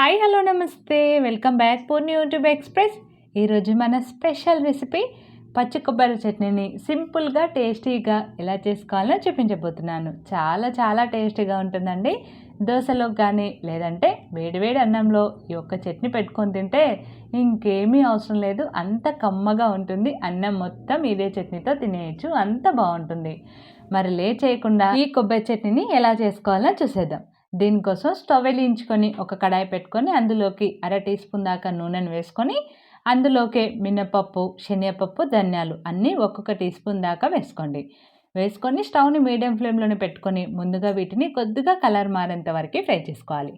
Hi hello నమస్తే. Welcome back Poorni YouTube express. ఈరోజు మన స్పెషల్ రెసిపీ పచ్చి కొబ్బరి చట్నీని సింపుల్గా టేస్టీగా ఎలా చేసుకోవాలో చూపించబోతున్నాను. చాలా చాలా టేస్టీగా ఉంటుందండి. దోశలో కానీ లేదంటే వేడివేడి అన్నంలో ఈ ఒక్క చట్నీ పెట్టుకొని తింటే ఇంకేమీ అవసరం లేదు. అంత కమ్మగా ఉంటుంది. అన్నం మొత్తం ఇదే చట్నీతో తినేయచ్చు. అంత బాగుంటుంది. మరి లే చేయకుండా ఈ కొబ్బరి చట్నీని ఎలా చేసుకోవాలో చూసేద్దాం. దీనికోసం స్టవ్ వెలిగించుకొని ఒక కడాయి పెట్టుకొని అందులోకి అర టీ స్పూన్ దాకా నూనెను వేసుకొని అందులోకి మినపప్పు శనగపప్పు ధనియాలు అన్నీ ఒక్కొక్క టీ స్పూన్ దాకా వేసుకోండి. వేసుకొని స్టవ్ని మీడియం ఫ్లేమ్లోనే పెట్టుకొని ముందుగా వీటిని కొద్దిగా కలర్ మారేంత వరకు ఫ్రై చేసుకోవాలి.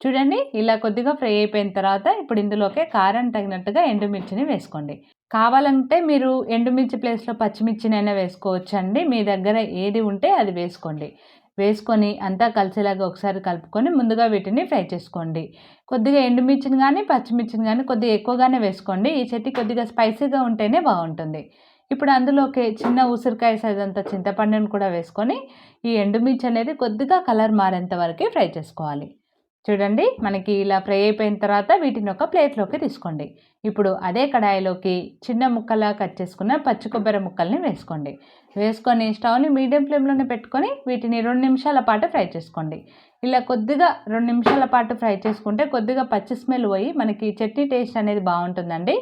చూడండి ఇలా కొద్దిగా ఫ్రై అయిపోయిన తర్వాత ఇప్పుడు ఇందులోకే కారం తగినట్టుగా ఎండుమిర్చిని వేసుకోండి. కావాలంటే మీరు ఎండుమిర్చి ప్లేస్లో పచ్చిమిర్చినైనా వేసుకోవచ్చు అండి మీ దగ్గర ఏది ఉంటే అది వేసుకోండి. వేసుకొని అంతా కలిసేలాగా ఒకసారి కలుపుకొని ముందుగా వీటిని ఫ్రై చేసుకోండి. కొద్దిగా ఎండుమిర్చిని కానీ పచ్చిమిర్చిని కానీ కొద్దిగా ఎక్కువగానే వేసుకోండి. ఈ చెట్టు కొద్దిగా స్పైసీగా ఉంటేనే బాగుంటుంది. ఇప్పుడు అందులోకి చిన్న ఉసిరికాయ సైజ్ అంత చింతపండుని కూడా వేసుకొని ఈ ఎండుమిర్చి అనేది కొద్దిగా కలర్ మారేంత వరకు ఫ్రై చేసుకోవాలి. చూడండి మనకి ఇలా ఫ్రై అయిపోయిన తర్వాత వీటిని ఒక ప్లేట్లోకి తీసుకోండి. ఇప్పుడు అదే కడాయిలోకి చిన్న ముక్కలా కట్ చేసుకున్న పచ్చి కొబ్బరి ముక్కల్ని వేసుకోండి. వేసుకొని స్టవ్ని మీడియం ఫ్లేమ్లోనే పెట్టుకొని వీటిని రెండు నిమిషాల పాటు ఫ్రై చేసుకోండి. ఇలా కొద్దిగా రెండు నిమిషాల పాటు ఫ్రై చేసుకుంటే కొద్దిగా పచ్చి స్మెల్ పోయి మనకి చట్నీ టేస్ట్ అనేది బాగుంటుందండి.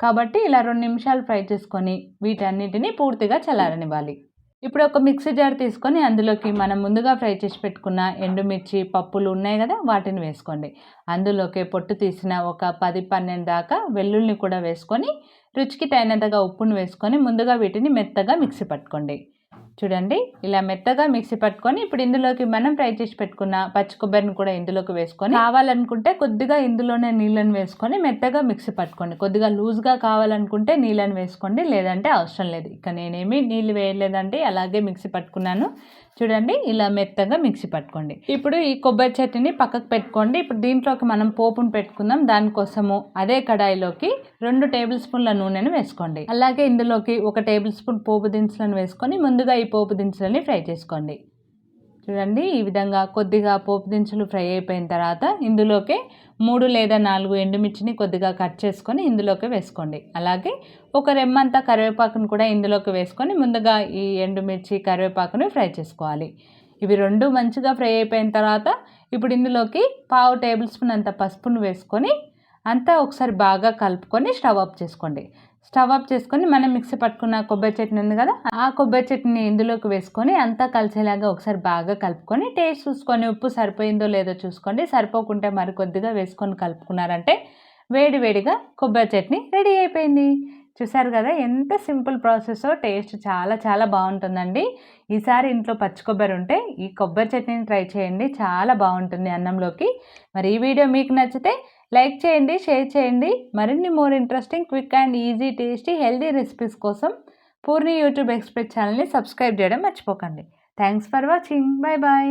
కాబట్టి ఇలా రెండు నిమిషాలు ఫ్రై చేసుకొని వీటన్నిటిని పూర్తిగా చల్లారనివ్వాలి. ఇప్పుడు ఒక మిక్సీ జార్ తీసుకొని అందులోకి మనం ముందుగా ఫ్రై చేసి పెట్టుకున్న ఎండుమిర్చి పప్పులు ఉన్నాయి కదా వాటిని వేసుకోండి. అందులోకి పొట్టు తీసిన ఒక పది పన్నెండు దాకా వెల్లుల్ని కూడా వేసుకొని రుచికి తగినంతగా ఉప్పును వేసుకొని ముందుగా వీటిని మెత్తగా మిక్సీ పట్టుకోండి. చూడండి ఇలా మెత్తగా మిక్సీ పట్టుకొని ఇప్పుడు ఇందులోకి మనం ఫ్రై చేసి పెట్టుకున్న పచ్చి కొబ్బరిని కూడా ఇందులోకి వేసుకొని కావాలనుకుంటే కొద్దిగా ఇందులోనే నీళ్ళని వేసుకొని మెత్తగా మిక్సీ పట్టుకోండి. కొద్దిగా లూజ్గా కావాలనుకుంటే నీళ్ళని వేసుకోండి లేదంటే అవసరం లేదు. ఇక నేనేమి నీళ్ళు వేయలేదండి అలాగే మిక్సీ పట్టుకున్నాను. చూడండి ఇలా మెత్తగా మిక్సీ పట్టుకోండి. ఇప్పుడు ఈ కొబ్బరి చట్నీని పక్కకు పెట్టుకోండి. ఇప్పుడు దీంట్లోకి మనం పోపును పెట్టుకుందాం. దానికోసము అదే కడాయిలోకి రెండు టేబుల్ స్పూన్ల నూనెను వేసుకోండి. అలాగే ఇందులోకి ఒక టేబుల్ స్పూన్ పోపు దినుసులను వేసుకొని ముందుగా ఈ పోపు దినుసులని ఫ్రై చేసుకోండి. చూడండి ఈ విధంగా కొద్దిగా పోపు దినుసులు ఫ్రై అయిపోయిన తర్వాత ఇందులోకి మూడు లేదా నాలుగు ఎండుమిర్చిని కొద్దిగా కట్ చేసుకొని ఇందులోకి వేసుకోండి. అలాగే ఒక రెమ్మంతా కరివేపాకును కూడా ఇందులోకి వేసుకొని ముందుగా ఈ ఎండుమిర్చి కరివేపాకుని ఫ్రై చేసుకోవాలి. ఇవి రెండు మంచిగా ఫ్రై అయిపోయిన తర్వాత ఇప్పుడు ఇందులోకి పావు టేబుల్ స్పూన్ అంత పసుపును వేసుకొని అంతా ఒకసారి బాగా కలుపుకొని స్టవ్ ఆఫ్ చేసుకోండి. స్టవ్ ఆఫ్ చేసుకొని మనం మిక్సీ పట్టుకున్న కొబ్బరి చట్నీ ఉంది కదా ఆ కొబ్బరి చట్నీ ఇందులోకి వేసుకొని అంతా కలిసేలాగా ఒకసారి బాగా కలుపుకొని టేస్ట్ చూసుకొని ఉప్పు సరిపోయిందో లేదో చూసుకోండి. సరిపోకుంటే మరి కొద్దిగా వేసుకొని కలుపుకున్నారంటే వేడి వేడిగా కొబ్బరి చట్నీ రెడీ అయిపోయింది. చూసారు కదా ఎంత సింపుల్ ప్రాసెస్ టేస్ట్ చాలా చాలా బాగుంటుందండి. ఈసారి ఇంట్లో పచ్చి కొబ్బరి ఉంటే ఈ కొబ్బరి చట్నీని ట్రై చేయండి చాలా బాగుంటుంది అన్నంలోకి. మరి ఈ వీడియో మీకు నచ్చితే లైక్ చేయండి షేర్ చేయండి. మరిన్ని more interesting quick and easy tasty healthy recipes కోసం పూర్ణి యూట్యూబ్ ఎక్స్ప్రెస్ ఛానల్ని సబ్స్క్రైబ్ చేయడం మర్చిపోకండి. Thanks for watching. Bye bye